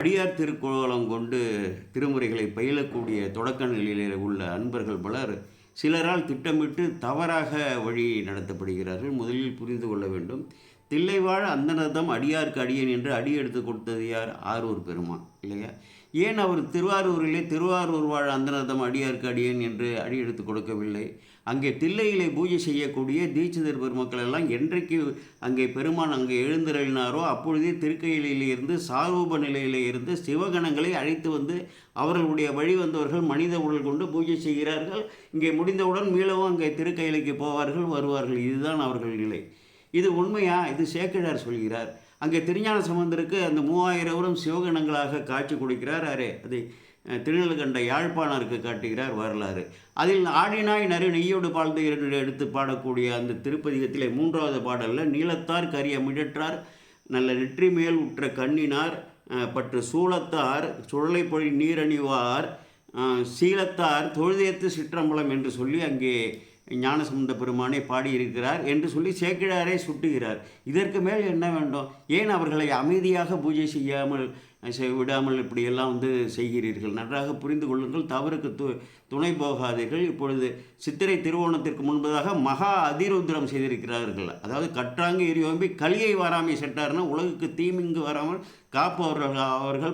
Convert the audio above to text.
அடியார் திருக்கோலம் கொண்டு திருமுறைகளை பயிலக்கூடிய தொடக்க நிலையில் உள்ள அன்பர்கள் பலர் சிலரால் திட்டமிட்டு தவறாக வழி நடத்தப்படுகிறார்கள். முதலில் புரிந்து கொள்ள வேண்டும். தில்லைவாழ் அந்தனர்தம் அடியார்க்கு அடியேன் என்று அடி எடுத்து கொடுத்தது யார்? ஆரூர் பெருமான் இல்லையா? ஏன் அவர் திருவாரூரிலே திருவாரூர் வாழ் அந்தனர்தம் அடியார்க்கு அடியேன் என்று அடி எடுத்து கொடுக்கவில்லை? அங்கே தில்லையிலே பூஜை செய்யக்கூடிய தீட்சிதர் பெருமக்கள் எல்லாம் என்றைக்கு அங்கே பெருமான் அங்கே எழுந்தருளினாரோ அப்பொழுதே திருக்கையிலிருந்து சாரூப நிலையிலே இருந்து சிவகணங்களை அழைத்து வந்து அவர்களுடைய வழி வந்தவர்கள் மனித உடல் கொண்டு பூஜை செய்கிறார்கள். இங்கே முடிந்தவுடன் மீளவும் அங்கே திருக்கையிலைக்கு போவார்கள் வருவார்கள். இதுதான் அவர்கள் நிலை. இது உண்மையா? இது சேக்கிழார் சொல்கிறார். அங்கே திருஞான சம்பந்தருக்கு அந்த மூவாயிரவரும் சிவகணங்களாக காட்சி கொடுக்கிறார். அரே அது திருநெல்கண்ட யாழ்ப்பாணருக்கு காட்டுகிறார் வரலாறு. அதில் ஆடினாய் நறு நெய்யோடு பாழ்ந்து இரண்டு எடுத்து பாடக்கூடிய அந்த திருப்பதிகத்திலே மூன்றாவது பாடலில் நீலத்தார் கரிய மிடற்றார் நல்ல நெற்றி மேல் உற்ற கண்ணினார் பற்று சூளத்தார் சுழலை பொழி நீரணிவார் சீலத்தார் தொழுதேத்து சிற்றம்பலம் என்று சொல்லி அங்கே ஞானசம்பந்த பெருமானை பாடியிருக்கிறார் என்று சொல்லி சேக்கிழாரை சுட்டுகிறார். இதற்கு மேல் என்ன வேண்டும்? ஏன் அவர்களை அமைதியாக பூஜை செய்யாமல் செய்- விடாமல் இப்படியெல்லாம் வந்து செய்கிறீர்கள்? நன்றாக புரிந்து கொள்ளுங்கள். தவறுக்கு து துணை போகாதீர்கள். இப்பொழுது சித்திரை திருவோணத்திற்கு முன்பதாக மகா அதிருத்ரம் செய்திருக்கிறார்கள். அதாவது கற்றாங்கு எரியோம்பி கலியை வாராமை செட்டார்னா உலகுக்கு தீமிங்கு வராமல் காப்பவர்கள் அவர்கள்